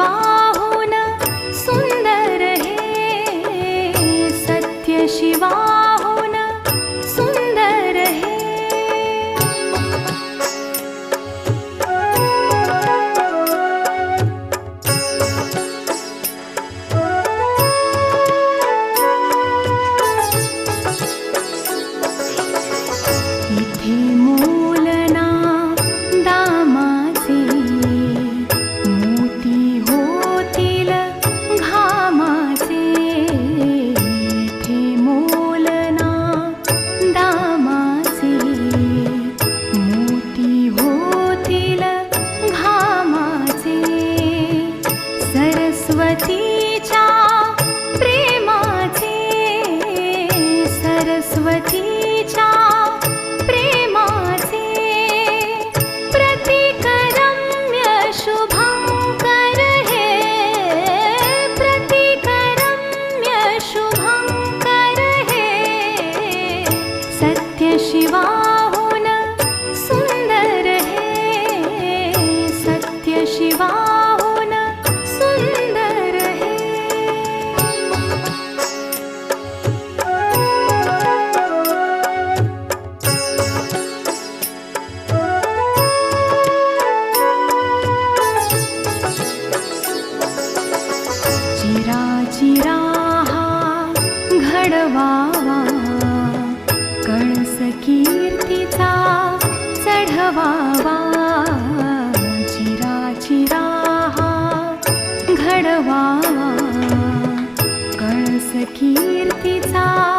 வாழ் सरस्वतीच्या प्रेमाचे सरस्वतीच्या प्रेमाचे। प्रतिकरम्य शुभङ्कर हे प्रतिकरम्य शुभङ्कर हे। सत्यशिवाहुन सुन्दर हे सत्यशिवाहुन चिराचिरा घडवावा. कणस कीर्तीचा चढवावा. चिराचिरा घडवावा. कणस कीर्तीचा